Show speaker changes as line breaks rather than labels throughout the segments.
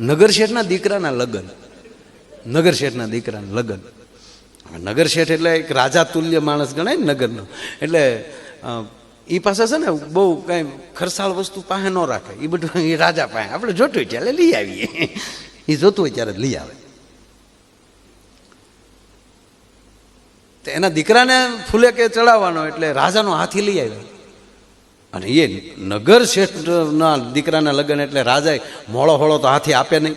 નગર શેઠના દીકરાના લગ્ન. નગર શેઠના દીકરાના લગ્ન. નગર શેઠ એટલે એક રાજા તુલ્ય માણસ ગણાય નગરનો. એટલે એ પાસે છે ને બહુ કાંઈ ખરસાળ વસ્તુ પાસે ન રાખે. એ બધું એ રાજા પાસે. આપણે જોતું હોય ત્યારે લઈ આવીએ. એ જોતું હોય ત્યારે લઈ આવે. તો એના દીકરાને ફૂલે કે ચડાવવાનો એટલે રાજાનો હાથી લઈ આવ્યો. અને એ નગર શેઠના દીકરાના લગ્ન એટલે રાજાએ મોળો હોળો તો હાથી આપે નહીં.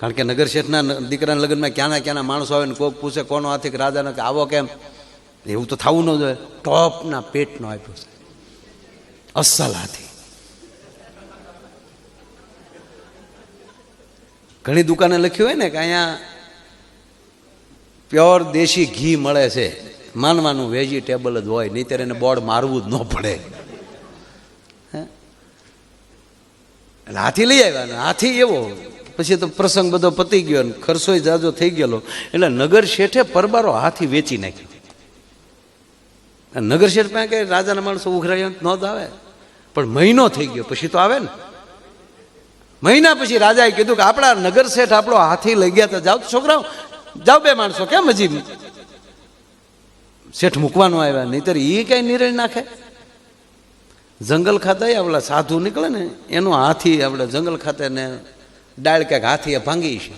કારણ કે નગર શેઠના દીકરાના લગ્નમાં ક્યાંના ક્યાંના માણસો આવે ને કોક પૂછે કોનો હાથી કે રાજાનો કે આવો કેમ. એવું તો થવું ન જોઈએ. ટોપના પેટનો આપ્યો છે. અસલ હાથી. ઘણી દુકાને લખ્યું હોય ને કે અહીંયા પ્યોર દેશી ઘી મળે છે. માનવાનું વેજીટેબલ જ હોય, નહીંતર એને બોર્ડ મારવું જ ન પડે. એટલે હાથી લઈ આવ્યા ને હાથી એવો. પછી તો પ્રસંગ બધો પતી ગયો ને ખર્ચોય જાજો થઈ ગયેલો. એટલે નગર શેઠે પરબારો હાથી વેચી નાખ્યો. અને નગર શેઠ પાસે કે રાજાના માણસો ઉઘરાય ન જ આવે. પણ મહિનો થઈ ગયો, પછી તો આવે ને. મહિના પછી રાજાએ કીધું કે, આપણા નગર શેઠ આપણો હાથી લઈ ગયા તો. જાઓ છોકરાઓ, જાઓ બે માણસો, કેમ હજી? શેઠ મૂકવાનો આવ્યા, નહીતર એ કઈ નિર્ણય નાખે. જંગલ ખાતે આપણા સાધુ નીકળે ને, એનો હાથી આપણે જંગલ ખાતે ને ડાળ ક્યાંક હાથી ભાંગી છે.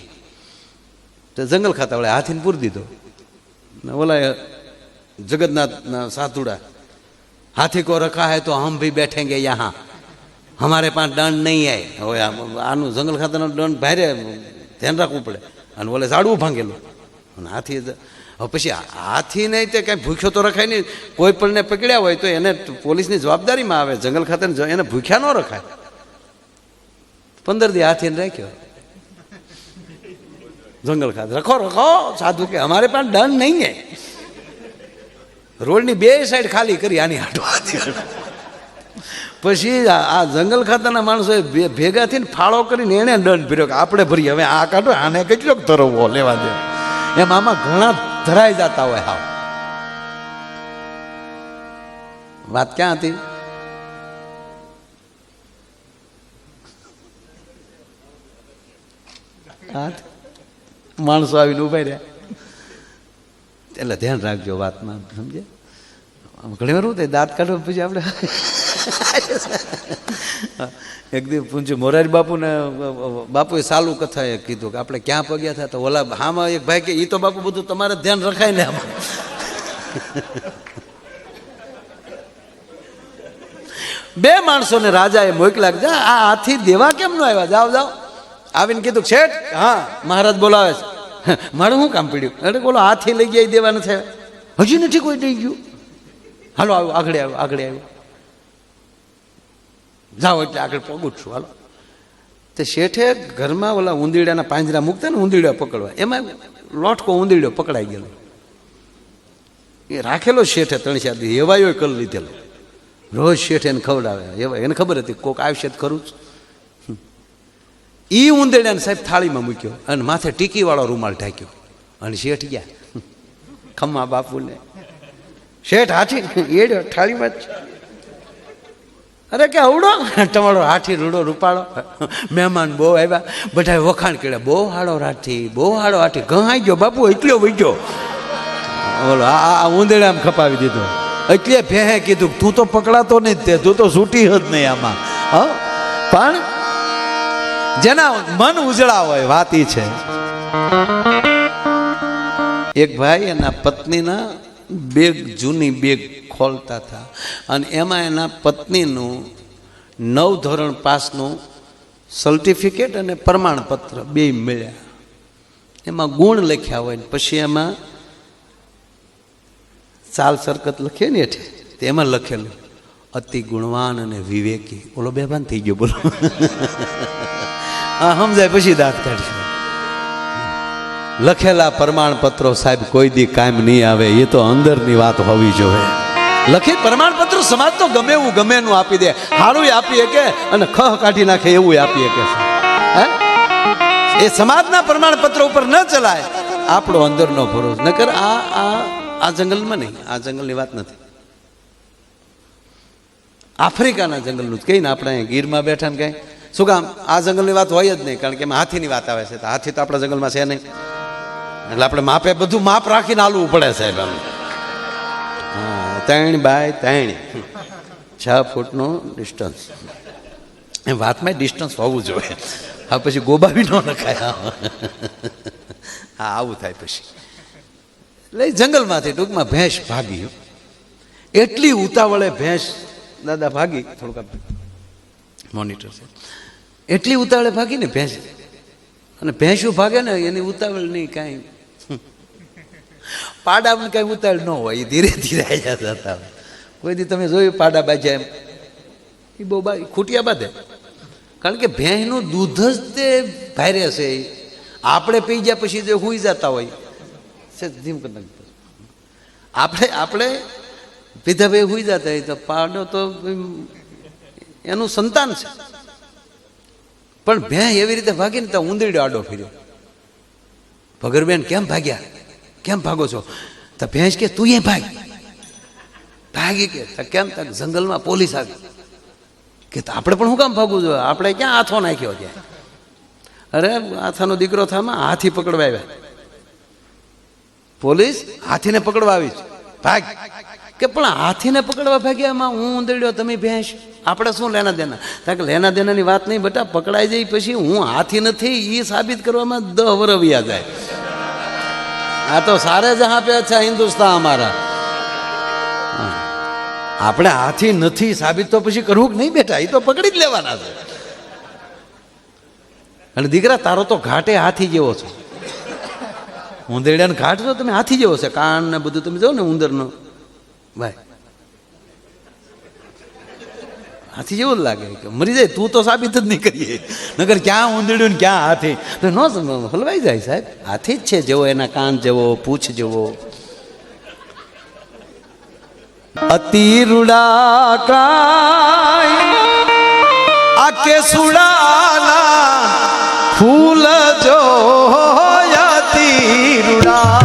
તો જંગલ ખાતે આપણે હાથીને પૂરી દીધો. ને ઓલા જગન્નાથના સાધુડા, હાથી કો રખા હે તો હમ ભી બેઠેંગે યહાં. હમારે પાસે દંડ નહીં આય. હવે આનું જંગલ ખાતાનો દંડ ભારે ધ્યાન રાખવું પડે. અને ઓલે ઝાડવું ભાંગેલું. અને હાથી પછી હાથી નહીં તે કાંઈ ભૂખ્યો તો રખાય નહીં. કોઈ પણને પકડ્યા હોય તો એને પોલીસની જવાબદારીમાં આવે. જંગલ ખાતે એને ભૂખ્યા ન રખાય. પંદર દી હાથીને રાખ્યો. જંગલ ખાતે. રખો રખો, સાધુ કે અમારે પણ દંડ નહીં હે. રોડની બે સાઈડ ખાલી કરી આની હાટો હાથી. પછી આ જંગલ ખાતાના માણસોએ ભેગા થઈને ફાળો કરીને એણે દંડ ભર્યો કે આપણે ભરીએ. હવે આ કાઢો, આને કેટલોક તરવો લેવા દે. એમ આમાં ઘણા ધરાઈ જતા હોય હાવ. વાત ક્યાં હતી? માણસો આવીને ઊભા રહ્યા. એટલે ધ્યાન રાખજો વાતમાં સમજે ઘણી વાર હું દાંત કાઢવા પછી આપણે એક દિવસ પૂછ્યું મોરારી બાપુને બાપુએ સાલું કથા એ કીધું કે આપણે ક્યાં પગ્યા હતા તો ઓલા હામાં એક ભાઈ કે એ તો બાપુ બધું તમારે ધ્યાન રખાય ને આમાં. બે માણસોને રાજાએ મોકલ્યા કે, જા, આ હાથી દેવા કેમ ન આવ્યા? જાઓ જાઓ. આવીને કીધું શેઠ, હા, મહારાજ બોલાવે છે. મારું શું કામ પડ્યું? અરે બોલો હાથી લઈ ગયા એ દેવા નથી હજી નથી કોઈ નહીં ગયું? હાલો આવ્યો આગળ આવ્યો આગળ આવ્યો. જાઓ એટલે આગળ પગું છું, હાલો. તે શેઠે ઘરમાં ઓલા ઉંદીડાના પાંજરા મૂકતા ને ઉંદીડા પકડવા. એમાં લોટકો ઉંદીડો પકડાઈ ગયેલો. એ રાખેલો શેઠે ત્રણ ચાર દી એવાયો કરી લીધેલો. રોજ શેઠ એને ખવડાવે. એવા, એને ખબર હતી, કોક આવશે ખરું જ. એ ઉંદેડાને સાહેબ થાળીમાં મૂક્યો અને માથે ટીકીવાળો રૂમાલ ઢાંક્યો. અને શેઠ ગયા. ખમ્મા બાપુને. શેઠ હાથી એડ્યો થાળીમાં જ અરે કે અવડો તમારો હાથી રૂડો રૂપાળો. મહેમાન બહુ આવ્યા. બધા વખાણ કર્યા. બહુ હાડો હાથી, બહુ હાડો હાથી. ઘહાઈ ગયો. બાપુ એટલો વૈજો બોલો આ આમ ખપાવી દીધો. એટલે ભેહે કીધું, તું તો પકડાતો નહીં તે. તું તો છૂટી જ નહીં આમાં. હ? પણ જેના મન ઉજળા હોય, વાત છે. એક ભાઈ એના પત્નીના બેગ, જૂની બેગ ખોલતા હતા. અને એમાં એના પત્નીનું નવ ધોરણ પાસનું સર્ટિફિકેટ અને પ્રમાણપત્ર બે મળ્યા. એમાં ગુણ લખ્યા હોય ને પછી એમાં ચાલ સરકત લખીએ ને એઠે તેમાં લખેલું, અતિ ગુણવાન અને વિવેકી. ઓલો બેભાન થઈ ગયો, બોલો. હા, સમજાય, પછી દાંત કાઢશે. લખેલા પ્રમાણપત્રો સાહેબ કોઈ દી કાયમ નહીં આવે, એ તો અંદરની વાત હોવી જોઈએ. લખી પ્રમાણપત્ર સમાજ તો ગમે એવું ગમે એનું આપી દે. સારું આપી શકે અને ખહ કાઢી નાખે એવું આપી શકે હે? એ સમાજના પ્રમાણપત્ર ઉપર ન ચલાય. આપણો અંદરનો ભરોસ. નકર આ આ આ જંગલમાં નહીં. આ જંગલની વાત નથી. આફ્રિકાના જંગલનું જ કહીને આપણે અહીંયા ગીરમાં બેઠા ને કાંઈ. શું કામ? આ જંગલની વાત હોય જ નહીં, કારણ કે એમાં હાથીની વાત આવે છે. તો હાથી તો આપણા જંગલમાં છે નહીં. એટલે આપણે માપે બધું માપ રાખીને હાલવું પડે સાહેબ હા ત્રણ બાય ત્રણ. છ ફૂટનું ડિસ્ટન્સ એ વાતમાં ડિસ્ટન્સ હોવું જોઈએ. હા, પછી ગોબાવી ન નખાય. હા. આવું થાય પછી. એટલે જંગલમાંથી ટૂંકમાં ભેંસ ભાગી. એટલી ઉતાવળે ભેંસ દાદા ભાગી, થોડુંક મોનિટર છે. એટલી ઉતાવળે ભાગી ને ભેંસ અને ભેંસું ભાગે ને એની ઉતાવળ નહીં કાંઈ પાડામાં કાંઈ ઉતાળ ન હોય ધીરે ધીરે આવ્યા જતા કોઈ દી તમે જોયું પાડા બાજા એમ? એ બહુ બા, ખૂટ્યા બાંધે. કારણ કે ભેંસનું દૂધ જ તે ભારે છે. આપણે પી ગયા પછી જે હુઈ જતા હોય. ધીમ આપણે આપણે પીધા ભાઈ હુઈ જતા હોય તો પાડો તો એનું સંતાન છે. પણ ભેં એવી રીતે ભાગી ને તો ઉંદરડો આડો ફર્યો. ભગરબેન કેમ ભાગ્યા? કેમ ભાગો છો? તો ભેંસ કે, તું એ ભાગ. ભાગી કે કેમ તક જંગલમાં પોલીસ આવી? કે આપણે પણ શું કામ ભાગવું જોઈએ? આપણે ક્યાં હાથો નાખ્યો ત્યાં અરે, હાથાનો દીકરો થામાં હાથી પકડવા આવ્યા. પોલીસ હાથીને પકડવા આવી ભાગ. કે પણ હાથીને પકડવા ભાગ્યામાં હું ઉંદરડ્યો, તમે ભેંસ, આપણે શું લેના દેના કારણ કે લેના દેનાની વાત નહીં, બટા પકડાઈ જાય પછી હું હાથી નથી એ સાબિત કરવામાં દહ વરવ્યા જાય. આ તો સારે જહાં પે અચ્છા હિન્દુસ્તાન અમારા. આપણે હાથી નથી, સાબિત તો પછી કરવું કે નહીં બેટા? એ તો પકડી જ લેવાના છે. અને દીકરા, તારો તો ઘાટે હાથી જેવો છે. ઉંદરડાને ઘાટ જો તમે હાથી જેવો છે. કાન ને બધું તમે જો ને ઉંદરનો. ભાઈ હાથી જેવું લાગે કે મરી જાય, તું તો સાબિત જ નહીં કરીએ. નગર ક્યાં ઊંધડ્યું ક્યાં હાથી? તો ન હલવાઈ જાય સાહેબ. હાથી જ છે જેવો, એના કાન જેવો, પૂછ જેવો. અતિ રૂડા કાય આ કે સુડાના ફૂલ જો અતિ રૂડા.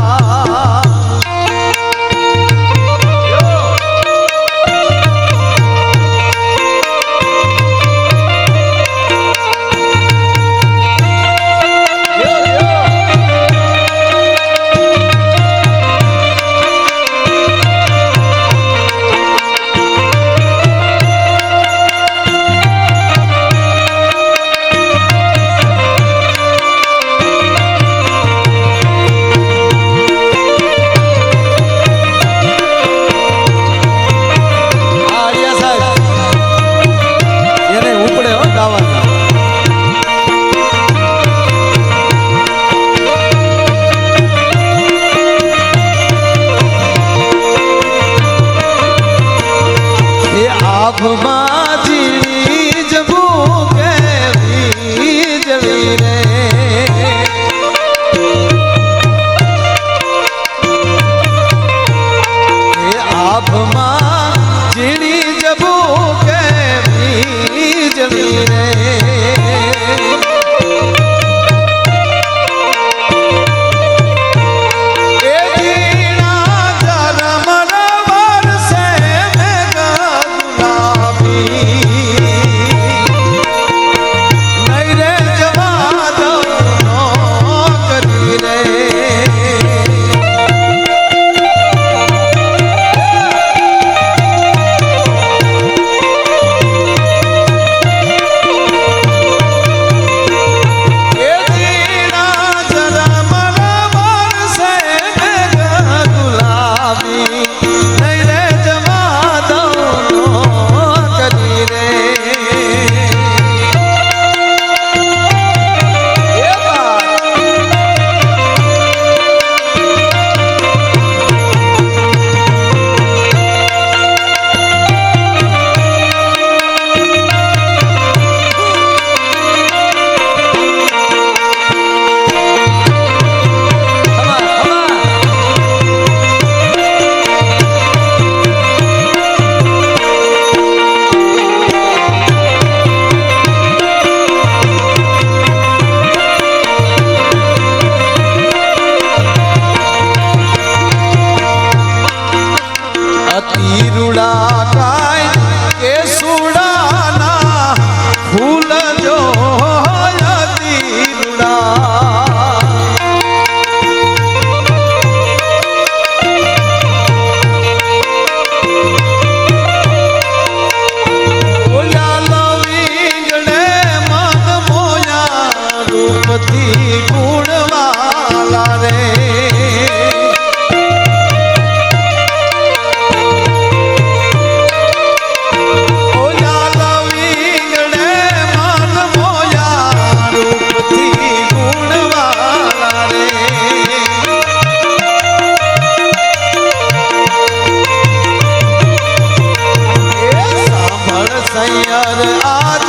સૈયર આજ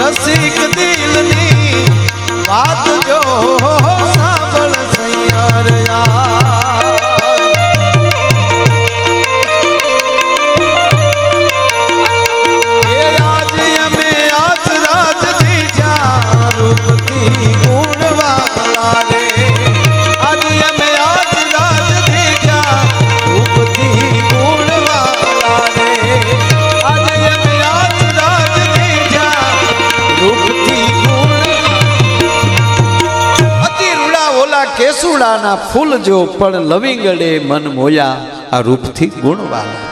રસિક દિલની વાત જો ગુલાબના ફૂલ જો પણ લવિંગડે મન મોયા આ રૂપથી ગુણવાલા.